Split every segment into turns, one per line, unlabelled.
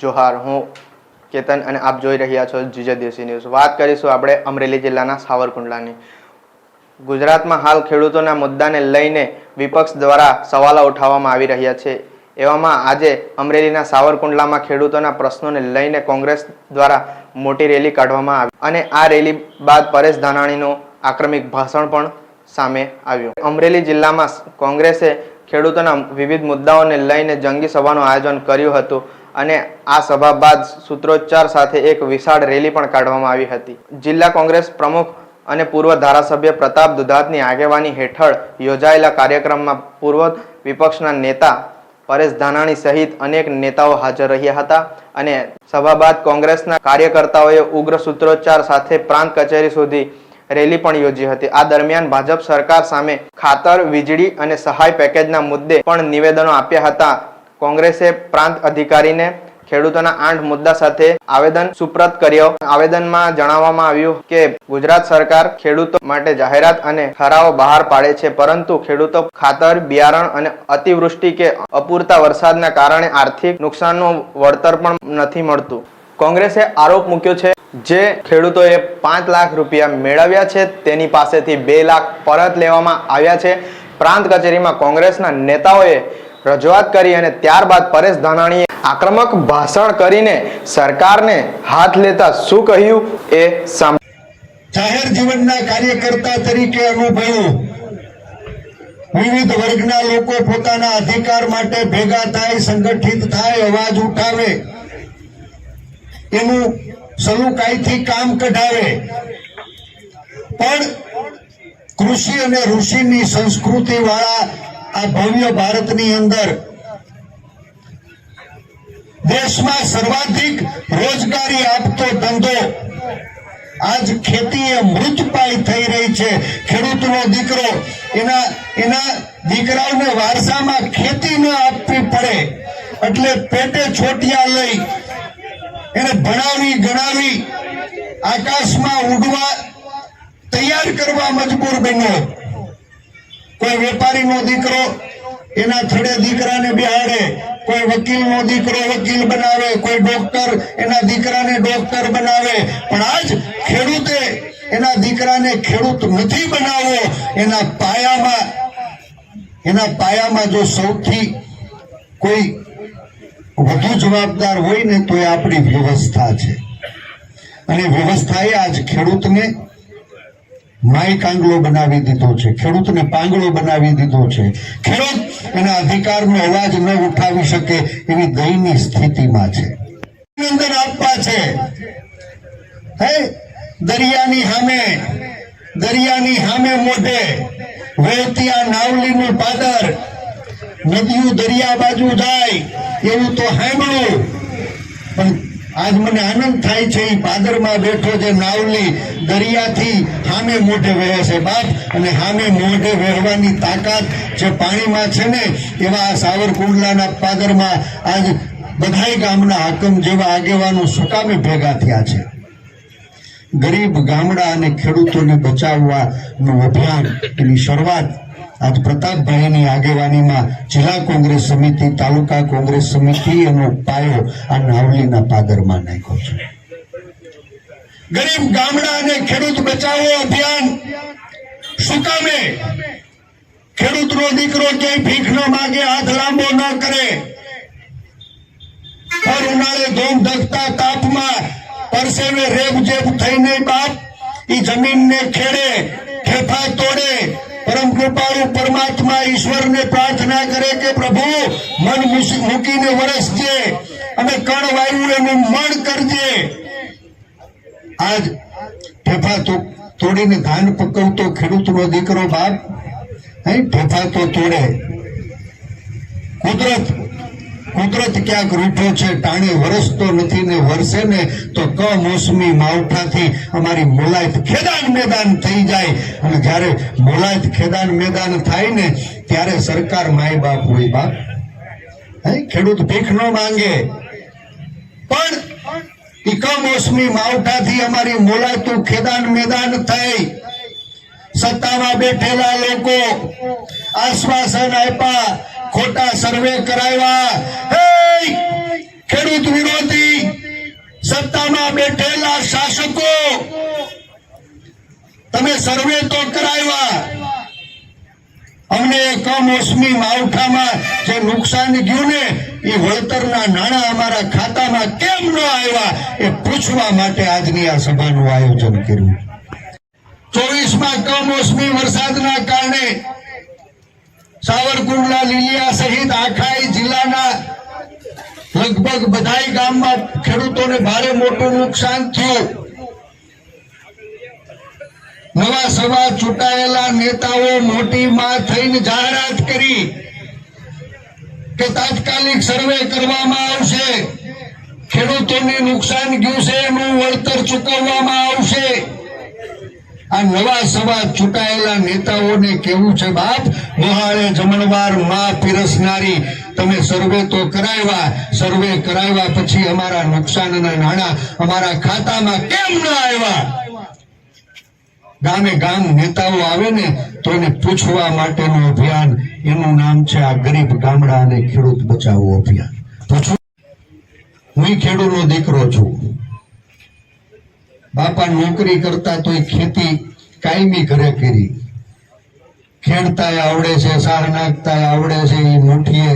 જોહાર, હું કેતન અને આપ જોઈ રહ્યા છો જીજે દેશી ન્યૂઝ. વાત કરીશું આપણે અમરેલી જિલ્લાના સાવરકુંડલાની. ગુજરાતમાં હાલ ખેડૂતોના મુદ્દાને લઈને વિપક્ષ દ્વારા સવાલો ઉઠાવવામાં આવી રહ્યા છે. એવામાં આજે અમરેલીના સાવરકુંડલામાં ખેડૂતોના પ્રશ્નોને લઈને કોંગ્રેસ દ્વારા મોટી રેલી કાઢવામાં આવી. અને આ રેલી બાદ પરેશ ધાનાણીનું આક્રમિક ભાષણ પણ સામે આવ્યું. અમરેલી જિલ્લામાં કોંગ્રેસે ખેડૂતોના વિવિધ મુદ્દાઓને લઈને જંગી સભાનું આયોજન કર્યું હતું અને આ સભા બાદ સૂત્રોચ્ચાર સાથે એક વિશાળ રેલી પણ કાઢવામાં આવી હતી. જિલ્લા કોંગ્રેસ પ્રમુખ અને પૂર્વ ધારાસભ્ય પ્રતાપ દુધાતની આગેવાની હેઠળ યોજાયેલા કાર્યક્રમમાં પૂર્વ વિપક્ષના નેતા પરેશ ધાનાણી સહિત અનેક નેતાઓ હાજર રહ્યા હતા અને સભા બાદ કોંગ્રેસના કાર્યકર્તાઓએ ઉગ્ર સૂત્રોચ્ચાર સાથે પ્રાંત કચેરી સુધી રેલી પણ યોજી હતી. આ દરમિયાન ભાજપ સરકાર સામે ખાતર, વીજળી અને સહાય પેકેજના મુદ્દે પણ નિવેદનો આપ્યા હતા. કોંગ્રેસે પ્રાંત અધિકારીને ખેડૂતોના આઠ મુદ્દા સાથે આવેદન સુપ્રત કર્યો. આવેદનમાં જણાવવામાં આવ્યું કે, ગુજરાત સરકાર ખેડૂતો માટે જાહેરાત અને ઠરાવો બહાર પાડે છે, પરંતુ ખેડૂતો ખાતર, બિયારણ અને અતિવૃષ્ટિ કે અપૂરતા વરસાદના કારણે આર્થિક નુકસાનનું વળતર પણ નથી મળતું. કોંગ્રેસે આરોપ મૂક્યો છે જે ખેડૂતોએ પાંચ લાખ રૂપિયા મેળવ્યા છે, તેની પાસેથી બે લાખ પરત લેવામાં આવ્યા છે પ્રાંત કચેરીમાં કોંગ્રેસના નેતાઓએ રજૂઆત કરી અને ત્યારબાદ પરેશ ધાનાણીએ આક્રમક ભાષણ કરીને સરકારને હાથ લેતા શું કહ્યું એ.
જાહેર જીવનના કાર્યકર્તા તરીકે અનુભવ્યું વિવિધ વર્ગના લોકો પોતાના અધિકાર માટે ભેગા થાય, સંગઠિત થાય, અવાજ ઉઠાવે એનું સલુકાઈથી કામ કઢાવે. પણ કૃષિ અને ઋષિની સંસ્કૃતિ વાળા આ ભવ્ય ભારતની અંદર દેશમાં સર્વાધિક રોજગારી આપતો ધંધો આજ ખેતી એ મૃતપાય થઈ રહી છે. ખેડૂતનો દીકરો, એના એના દીકરાઓને વારસામાં ખેતી ન આપવી પડે. એટલે પેટે છોટિયા લઈ એને ભણાવી, ગણાવી, આકાશમાં ઉડવા તૈયાર કરવા મજબૂર બન્યો. કોઈ વેપારીનો દીકરો એના થડે દીકરાને બિહાડે, કોઈ વકીલનો દીકરો વકીલ બનાવે, કોઈ ડોક્ટર એના દીકરાને ડોક્ટર બનાવે. પણ આજ ખેડૂતે એના દીકરાને ખેડૂત નથી બનાવવો એના પાયામાં એના પાયામાં જો સૌથી કોઈ વધુ જવાબદાર હોય ને તો એ આપણી વ્યવસ્થા છે. અને વ્યવસ્થાએ આજ ખેડૂતને માય કાંગલો બનાવી દીધો છે, ખેડૂતને પાંગળો બનાવી દીધો છે. ખેડૂત એના અધિકારનો અવાજ ન ઉઠાવી શકે એવી દયની સ્થિતિમાં છે. અભિનંદન આપવા છે, હે, દરિયાની સામે દરિયાની સામે મોઢે વહેતી આ નાવલીનું પાદર નદીઓ દરિયા બાજુ જાય, એવું તો સાંભળ્યું પણ આજ મને આનંદ થાય છે એ પાદરમાં બેઠો છે નાવલી દરિયાથી સામે મોઢે વહે છે બાપ, અને સામે મોઢે વહેવાની તાકાત જે પાણીમાં છે ને, એવા સાવરકુંડલાના પાદરમાં આજ બધાય ગામના હાકમ જેવા આગેવાનો સુકામે ભેગા થયા છે. ગરીબ ગામડા અને ખેડૂતોને બચાવવાનું અભિયાન, એની શરૂઆત આજ પ્રતાપભાઈની આગેવાનીમાં જિલ્લા કોંગ્રેસ સમિતિ, તાલુકા કોંગ્રેસ સમિતિ એનો પાયો આ નાવલીના પાદરમાં નાખ્યો છે. ગરીબ ગામડા અને ખેડૂત બચાવો અભિયાન શું કામે? ખેડૂતનો દીકરો ક્યાંય ભીખ ન માગે, હાથ લાંબો ન કરે. પર ઉનાળે ધોમ ધકતા તાપમાં પરસેવે રેબ જેબ થઈને બાપ, ઈ જમીનને ખેડે, ખેફા તોડે પરમ કૃપાળુ પરમાત્મા ઈશ્વરને પ્રાર્થના કરે કે પ્રભુ, મન મૂકીને વરસજે અને કણ વાયુ એનું મણ કરજે. આજ ઠેફા તો, તોડીને ધાન પકવતો ખેડૂતનો દીકરો બાપ, હે ઠેફા તો તોડે. કુદરત કુદરત ક્યાંક રૂઠો છે, ટાણે વરસતો નથી ને વરસે ને, તો કમોસમી માવઠાથી અમારી મોલાયત ખેદાન મેદાન થઈ જાય. અને જ્યારે મોલાયત ખેદાન મેદાન થાય ને, ત્યારે સરકાર માય બાપ હોય બાપ. હે, ખેડૂત ભીખ ન માંગે. પણ ઈ કમોસમી માવઠાથી અમારી મોલાયતું ખેદાન મેદાન થઈ. સત્તામાં બેઠેલા લોકો આશ્વાસન આપ્યા. ખોટા સર્વે કરાવ્યા. ખેડૂત વિરોધી, સત્તામાં બેઠેલા શાસકો, તમે સર્વે તો કરાવ્યા. અમને કમોસમી માવઠામાં જે નુકસાન ગયું ને, એ વળતરના નાણાં અમારા ખાતામાં કેમ ન આવ્યા, એ પૂછવા માટે આજની આ સભાનું આયોજન કર્યું. ચોવીસમાં કમોસમી વરસાદના કારણે સાવરકુંડલા લીલિયા સહિત આખા જિલ્લાના લગભગ બધા ગામમાં ખેડૂતોને ભારે મોટું નુકસાન થયું. નવા સવા ચૂંટાયેલા નેતાઓ મોટી માં થઈને જાહેરાત કરી કે તાત્કાલિક સર્વે કરવામાં આવશે. ખેડૂતોને નુકસાન ગયું છે, એનું વળતર ચૂકવવામાં આવશે. આ નવા સવા ચૂંટાયેલા નેતાઓને કેવું છે બાપ? મોહાળે જમણવારમાં પીરસનારી તમે સર્વે તો કરાવ્યા. સર્વે કરાવ્યા પછી અમારા નુકસાનના નાણાં અમારા ખાતામાં કેમ ન આવ્યા? ગામે ગામ નેતાઓ આવે ને તો એને પૂછવા માટેનું અભિયાન, એનું નામ છે આ ગરીબ ગામડા અને ખેડૂત બચાવો અભિયાન. પૂછવું હું ખેડૂતનો દીકરો છું. બાપા નોકરી કરતા તોય ખેતી કાયમી ઘરે કરી. ખેડતા આવડે છે, સાર નાખતા આવડે છે એ મુઠીએ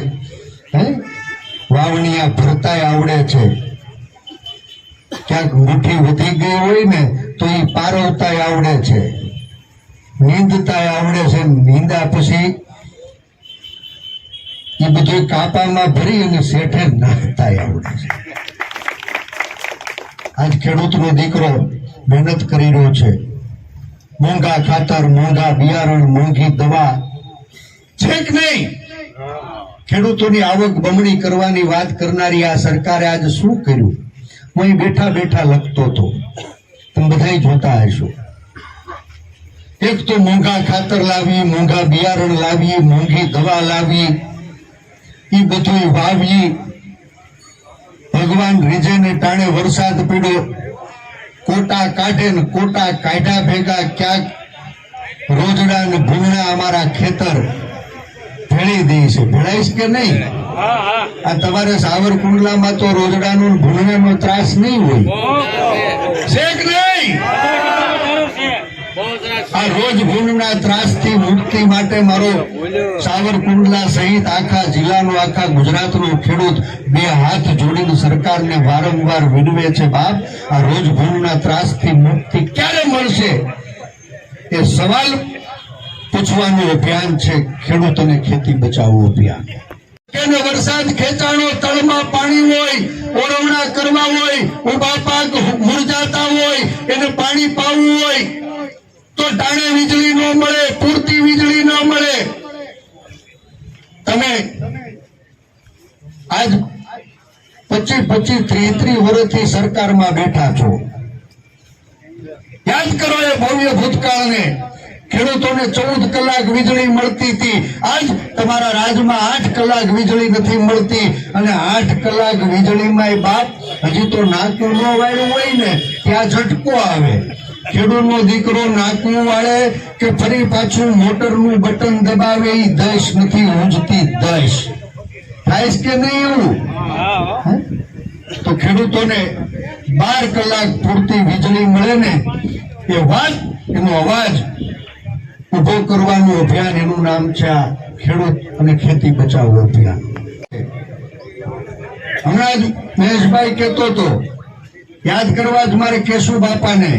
વાવણીયા ભરતાય આવડે છે. ક્યાંક મુઠ્ઠી વધી ગઈ હોય ને, તો એ પારવતા આવડે છે. નીંદતા આવડે છે, નીંદા પછી એ બધું કાપામાં ભરી અને શેઠે નાખતાય આવડે છે. આજ ખેડૂતનો દીકરો મહેનત કરી રહ્યો છે. મોંઘા ખાતર, મોંઘા બિયારણ, મોંઘી દવા. છે કે નહીં? ખેડૂતોની આવક બમણી કરવાની વાત કરનારી આ સરકારે આજ શું કર્યું? હું અહીં બેઠા બેઠા લખતો હતો. તમે બધા જોતા હશો. એક તો મોંઘા ખાતર લાવી, મોંઘા બિયારણ લાવી, મોંઘી દવા લાવી એ બધું વાવી ભગવાન રીજે ને ટાણે વરસાદ પીડો કોટા કાઢે ને કોટા કાઢ્યા ભેગા ક્યાંક રોજડા ને ભૂંગણા અમારા ખેતર ભેળી દે છે. ભેળાઈશ કે નહીં? આ તમારે સાવરકુંડલામાં તો રોજડાનો ને ભૂંગળાનો ત્રાસ નહીં હોય. છે નહીં? આ રોજ ભૂંડના ત્રાસથી મુક્તિ માટે મારો સાવરકુંડલા સહિત આખા જિલ્લાનો, આખા ગુજરાતનો ખેડૂત બે હાથ જોડીને સરકારને વારંવાર વિનવે છે, બાપ. આ રોજ ભૂંડના ત્રાસથી મુક્તિ ક્યારે મળશે? એ સવાલ પૂછવાનું અભિયાન છે, ખેડૂત અને ખેતી બચાવવું અભિયાન. કેને વરસાદ ખેંચાણો તળમાં પાણી હોય, ઓરવણા કરવા હોય ઊભા પાક મુરજાતા હોય, એને પાણી પાવું હોય તો ટાણે વીજળી ન મળે, પૂરતી વીજળી ન મળે. તમે આજ પચીસ પચીસ ત્રીસ વર્ષથી સરકારમાં બેઠા છો. યાદ કરો એ ભવ્ય ભૂતકાળને. ખેડૂતોને ચૌદ કલાક વીજળી મળતી હતી. આજ તમારા રાજમાં આઠ કલાક વીજળી નથી મળતી અને આઠ કલાક વીજળીમાં બાપ હજી તો નાતું ન વાળ્યું હોય ને, ત્યાં ઝટકો આવે. ખેડૂતનો દીકરો નાકું વાળે કે ફરી પાછું મોટરનું બટન દબાવે એ દશ નથી ઊંઝતી દશ થાય કે નહીં એવું? તો ખેડૂતોને બાર કલાક પૂરતી વીજળી મળે ને, એ વાત, એનો અવાજ ઊભો કરવાનું અભિયાન એનું નામ છે આ ખેડૂત અને ખેતી બચાવો અભિયાન. હમણાં જ મહેશભાઈ કહેતો હતો યાદ કરવા જ મારે કેશુ બાપાને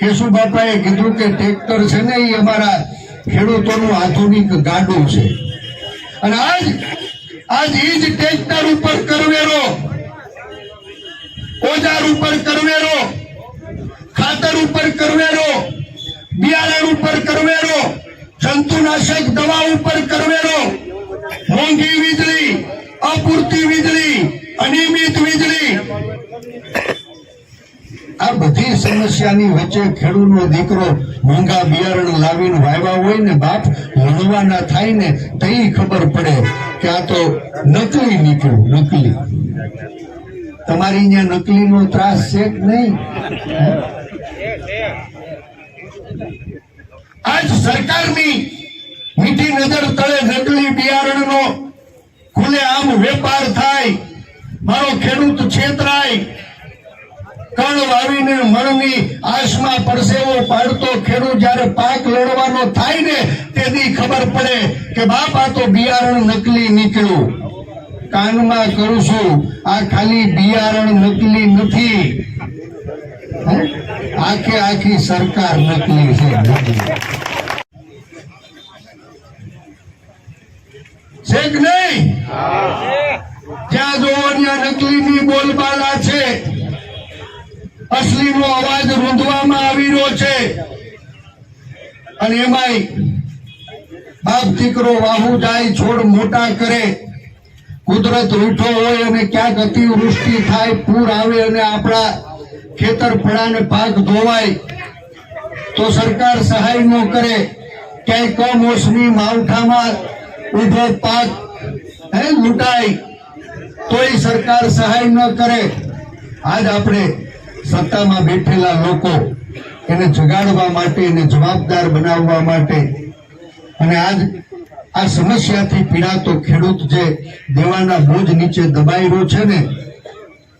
કેશુ બાપાએ કીધું કે ટ્રેક્ટર છે ને એ અમારા ખેડૂતોનું આધુનિક ગાડું છે. અને આજ આજ એ જ ટ્રેક્ટર ઉપર કરવેરો, ઓજાર ઉપર કરવેરો, ખાતર ઉપર કરવેરો, બિયારણ ઉપર કરવેરો, જંતુનાશક દવા ઉપર કરવેરો, મોંઘી વીજળી, અપૂરતી વીજળી, અનિયમિત વીજળી. આ બધી સમસ્યાની વચ્ચે ખેડૂતનો દીકરો મોંઘા બિયારણ લાવીને વાવ્યા હોય ને બાપ લણવાના થાય ને તઈ ખબર પડે કે આ તો નકલી નીકળ્યું, નકલી. તમારી અહીંયા નકલીનો ત્રાસ છે નહીં? આજ સરકારની મીઠી નજર તળે નકલી બિયારણનો ખુલે આમ વેપાર થાય, મારો ખેડૂત છેતરાય. કણ વાવીને મણની આશમાં પરસેવો પાડતો ખેડૂત જ્યારે પાક લડવાનો થાય ને તેથી ખબર પડે કે બાપ આ તો બિયારણ નકલી નીકળ્યું. કાનમાં કરું છું આ ખાલી બિયારણ નકલી નથી. આખે આખી સરકાર નકલી છે. નકલી. છે કે નહીં? જ્યાં જોવાની આ નકલીની બોલબાલા છે. અસલીનો અવાજ રૂંધવામાં આવી રહ્યો છે. અને એમાંય બાપ દીકરો વાહુ જાય, છોડ મોટા કરે. કુદરત રૂઠો હોય અને ક્યાંક અતિવૃષ્ટિ થાય, પૂર આવે અને આપણા ખેતર ફળાને પાક ધોવાય, તો સરકાર સહાય ન કરે. ક્યાંય કમોસમી માવઠામાં ઊભો પાક, હે, લૂંટાય, તોય સરકાર સહાય ન કરે. આજ આપણે સત્તામાં બેઠેલા લોકો એને જગાડવા માટે, એને જવાબદાર બનાવવા માટે અને આજ આ સમસ્યાથી પીડાતો ખેડૂત જે દેવાના બોજ નીચે દબાયેલો છે ને,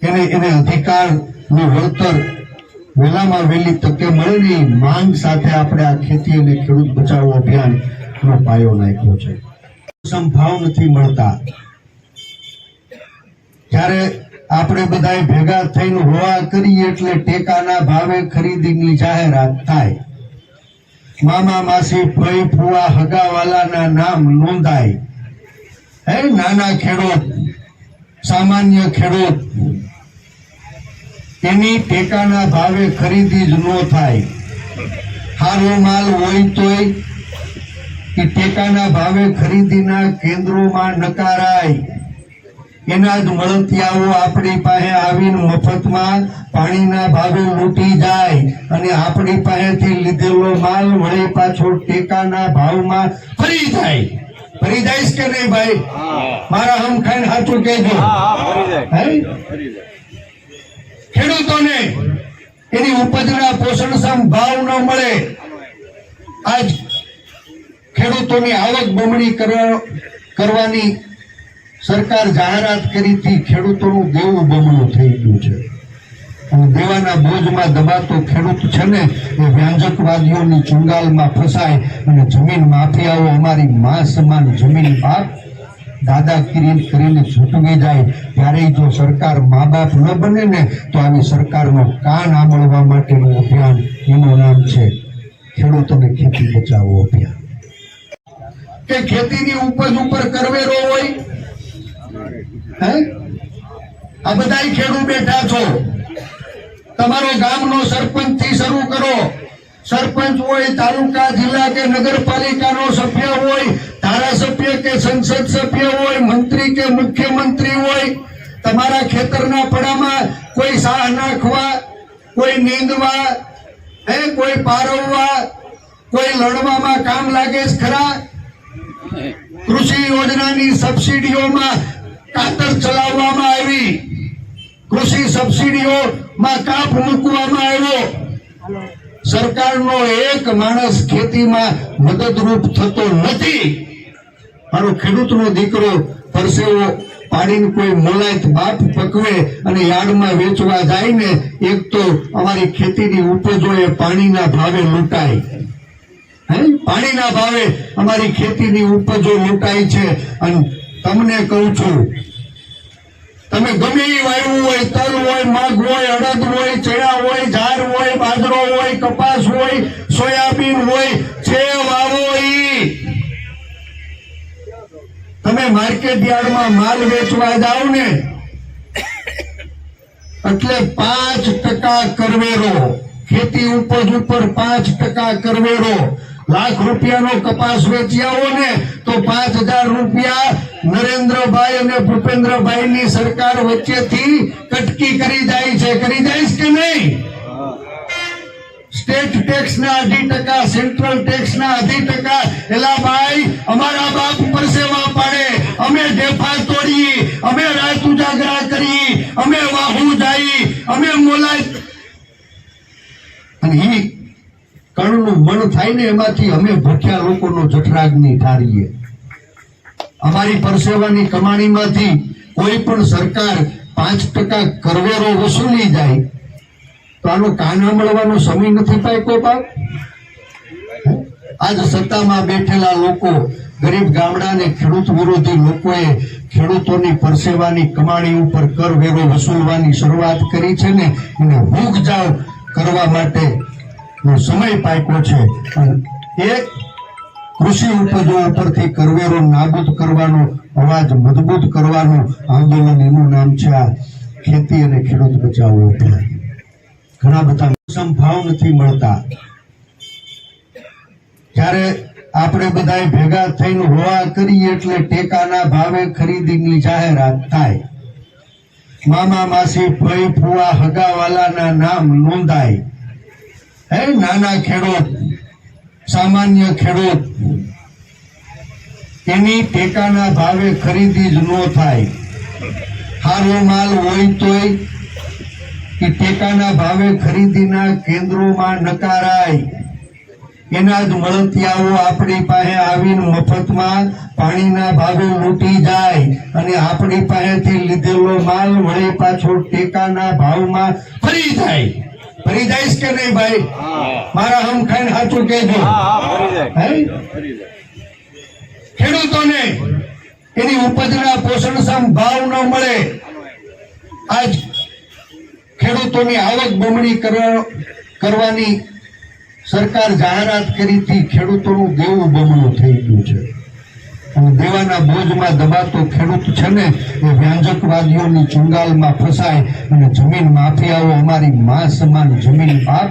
એને એને અધિકારનું વળતર વહેલામાં વહેલી તકે મળે માંગ સાથે આપણે આ ખેતી અને ખેડૂત બચાવ અભિયાનનો પાયો નાખ્યો છે. સંભાવ નથી મળતા. ત્યારે આપણે બધા ભેગા થઈને હોવા કરીએ એટલે ટેકાના ભાવે ખરીદીની જાહેરાત થાય. મામા માસી ફઈ ફુવા હગાવાલાના નામ નોંધાય. હે, નાના ખેડૂત, સામાન્ય ખેડૂત, એની ટેકાના ભાવે ખરીદી જ ન થાય. સારો માલ હોય તોય કે ટેકાના ભાવે ખરીદીના કેન્દ્રોમાં નકારાય. એના જ મળતિયાઓ આપણી પાસે આવીને મફતમાં પાણીના ભાવે લૂંટી જાય અને આપણી પાસેથી લીધેલો માલ વળી પાછો ટેકાના ભાવમાં ફરી જાય. ફરી જાય કે નહીં ભાઈ? મારા હમ ખાઈને સાચું કહેજો. ખેડૂતોને એની ઉપજના પોષણક્ષમ ભાવ ન મળે. આજ ખેડૂતોની આવક બમણી કરવા- કરવાની સરકાર જાહેરાત કરી હતી, ખેડૂતોનું દેવું બમણું થઈ ગયું છે. અને દેવાના બોજમાં દબાતો ખેડૂત છે ને, એ વ્યાંજકવાદીઓની ચુંગાલમાં ફસાય અને જમીન માફિયાઓ અમારી મા સમાન જમીન બાપ દાદાગીરી કરીને છૂટવી જાય. ત્યારે જો સરકાર મા બાપ ન બને ને, તો આવી સરકારનો કાન આંબળવા માટેનું અભિયાન એનું નામ છે ખેડૂત અને ખેતી બચાવો અભિયાન. કે ખેતીની ઉપજ ઉપર કરવેરો હોય હે? આ બધા ખેડૂત બેઠા છો. તમારો ગામનો સરપંચથી શરૂ કરો. સરપંચ હોય તાલુકા જિલ્લા કે નગરપાલિકાનો સભ્ય હોય ધારાસભ્ય કે સંસદ સભ્ય હોય મંત્રી કે મુખ્યમંત્રી હોય તમારા ખેતરના પડામાં કોઈ સાહ નાખવા કોઈ નીંદવા હે કોઈ પારવવા કોઈ લડવામાં કામ લાગે ખરા? કૃષિ યોજનાની સબસિડીઓમાં ખાતર ચલાવવામાં આવી. કૃષિ સબસિડીઓમાં કાપ મૂકવામાં આવ્યો. સરકારનો એક માણસ ખેતીમાં મદદરૂપ થતો નથી. મારો ખેડૂતનો દીકરો પરસેવો પાડીને કોઈ મોલાયત બાપ પકવે અને યાર્ડમાં વેચવા જાય ને, એક તો અમારી ખેતીની ઉપજો એ પાણીના ભાવે લૂંટાય. હે? પાણીના ભાવે અમારી ખેતીની ઉપજો લૂંટાય છે. અને તમને કહું છું, તમે ગમે એ વાવ્યું હોય, તલ હોય, મગ હોય, અડદ હોય, ચણા હોય ઝાર હોય, બાજરો હોય, કપાસ હોય, સોયાબીન હોય, જે વાવો તમે માર્કેટ યાર્ડમાં માલ વેચવા જાઓ ને, એટલે પાંચ ટકા કરવેરો, ખેતી ઉપજ ઉપર પાંચ ટકા કરવેરો લાખ રૂપિયાનો કપાસ વેચ્યા ને તો પાંચ હજાર રૂપિયા નરેન્દ્રભાઈ અને ભૂપેન્દ્રભાઈ ની સરકાર વચ્ચેથી કટકી કરી જાય છે. કરી જાય કે નહીં? સ્ટેટ ટેક્સ ના અઢી ટકા, સેન્ટ્રલ ટેક્સ ના અઢી ટકા. એલા ભાઈ, અમારા બાપ પરસેવા પાડે. અમે ઢેફા તોડીએ અમે રાત ઉજાગરા કરી, અમે વાહુ જાય, અમે મોલાય અને કણનું મન થાય ને એમાંથી અમે ભૂખ્યા લોકોનો જઠરાગ્નિ ઠારીએ. અમારી પરસેવાની કમાણીમાંથી કોઈ પણ સરકાર પાંચ ટકા કરવેરો વસૂલી જાય, તો આનો કાના મળવાનો સમય નથી પાય કોઈ બાપ આજ સત્તામાં બેઠેલા લોકો ગરીબ ગામડા અને ખેડૂત વિરોધી લોકોએ ખેડૂતોની પરસેવાની કમાણી ઉપર કરવેરો વસૂલવાની શરૂઆત કરી છે ને એને ભૂખ જાવ કરવા માટે સમય પાક્યો છે. એક કૃષિ ઉપજો ઉપરથી કરવેરો નાબૂદ કરવાનો, અવાજ મજબૂત કરવાનું આંદોલન એનું નામ છે આ ખેતી અને ખેડૂત બચાવો અભિયાન. ઘણા બધા મોસમ ભાવ નથી મળતા. ત્યારે આપણે બધા ભેગા થઈને હોવા કરીએ એટલે ટેકાના ભાવે ખરીદીની જાહેરાત થાય. મામા માસી ભાઈ ફુવા હગાવાલાના નામ નોંધાય. હે, નાના ખેડૂત, સામાન્ય ખેડૂત, એની ટેકાના ભાવે ખરીદી જ ન થાય. સારો માલ હોય તોય એ ટેકાના ભાવે ખરીદીના કેન્દ્રોમાં નકારાય. એના જ મળતિયાઓ આપણી પાસે આવીને મફતમાં પાણીના ભાવે લૂંટી જાય અને આપણી પાસેથી લીધેલો માલ વળી પાછો ટેકાના ભાવમાં ફરી જાય. ફરી જઈશ કે નહીં ભાઈ? મારા હમ ખાઈને સાચું કહેજો. ખેડૂતોને એની ઉપજના પોષણક્ષમ ભાવ ન મળે. આજ ખેડૂતોની આવક બમણી કરવા- કરવાની સરકાર જાહેરાત કરી હતી. ખેડૂતોનું દેવું બમણું થઈ ગયું છે. દેવાના બોજમાં દબાતો ખેડૂત છે ને, એ વ્યાંજકવાદીઓની ચુંગાલમાં ફસાય અને જમીન માફિયાઓ અમારી મા સમાન જમીન બાપ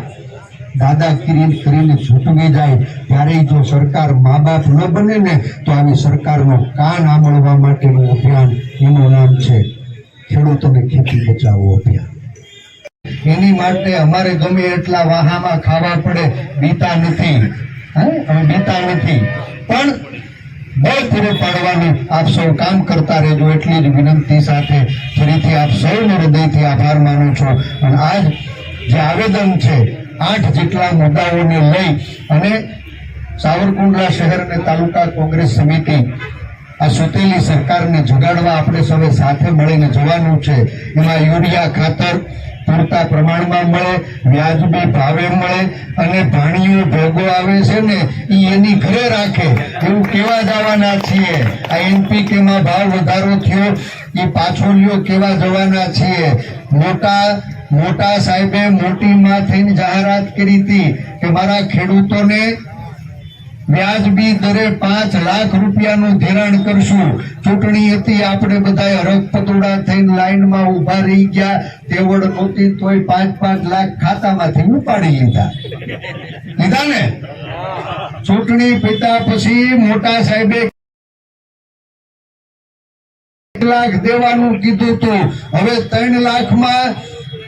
દાદાગીરી કરીને છૂટવી જાય. ત્યારે જો સરકાર મા બાપ ન બને ને, તો આવી સરકારનો કાન આંબળવા માટેનું અભિયાન એનું નામ છે, ખેડૂતોને ખેતી બચાવો અભિયાન. એની માટે અમારે ગમે એટલા વાહામાં ખાવા પડે, બીતા નથી. હે? અમે બીતા નથી. પણ બળ પૂરું પાડવાનું આપ સૌ કામ કરતા રહેજો એટલી જ વિનંતી સાથે ફરીથી આપ સૌનો હૃદયથી આભાર માનું છું. અને આજ જે આવેદન છે, આઠ જેટલા મુદ્દાઓને લઈ અને સાવરકુંડલા શહેર અને તાલુકા કોંગ્રેસ સમિતિ આ સુતેલી સરકારને જગાડવા આપણે સૌએ સાથે મળીને જવાનું છે. એમાં યુરિયા ખાતર પૂરતા પ્રમાણમાં મળે, વ્યાજબી ભાવે મળે અને ભાણીઓ ભેગો આવે છે ને એ એની ઘરે રાખે. એવું કેવા જવાના છીએ? આ એનપીકે માં ભાવ વધારો થયો એ પાછો લ્યો કેવા જવાના છીએ? મોટા મોટા સાહેબે મોટી માં થઈને જાહેરાત કરી હતી કે મારા ખેડૂતોને વ્યાજબી દરે પાંચ લાખ રૂપિયાનું ધિરાણ કરશું. ચૂંટણી હતી, આપણે બધા હરખપતોડા થઈને લાઈનમાં ઊભા રહી ગયા. તેવડ નહોતી, તોય પાંચ પાંચ લાખ ખાતામાંથી ઉપાડી લીધા. લીધા ને? ચૂંટણી પીતા પછી મોટા સાહેબે લાખ દેવાનું કીધું હતું હવે ત્રણ લાખમાં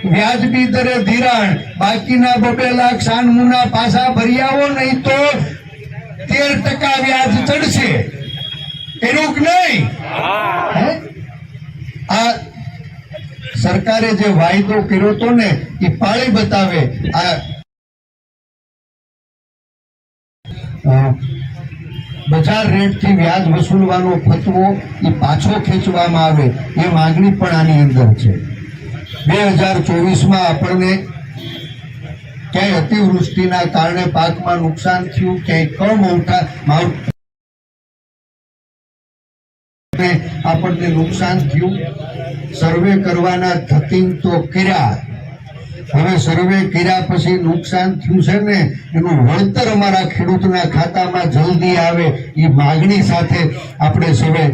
વ્યાજબી દરે ધિરાણ. બાકીના બબે લાખ સાનમુના પાછા ભરી આવો નહીં તો તેર ટકા વ્યાજ ચડશે. એનું નહીં? આ સરકારે જે વાયદો કર્યો હતો ને એ પાળી બતાવે. આ બજાર રેટથી વ્યાજ વસૂલવાનો ફતવો એ પાછો ખેંચવામાં આવે. એ માંગણી પણ આની અંદર છે. બે હજાર ચોવીસમાં આપણને ક્યાંય અતિવૃષ્ટિના કારણે પાકમાં નુકસાન થયું, ક્યાંય કમોઠા માવ ને આપણને નુકસાન થયું. સર્વે કરવાના થતી તો કર્યા. હવે સર્વે કર્યા પછી નુકસાન થયું છે ને, એનું વળતર અમારા ખેડૂતના ખાતામાં જલ્દી આવે એ માગણી સાથે આપણે સૌએ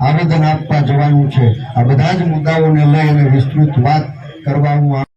આવેદન આપવા જવાનું છે. આ બધા જ મુદ્દાઓને લઈને વિસ્તૃત વાત કરવા હું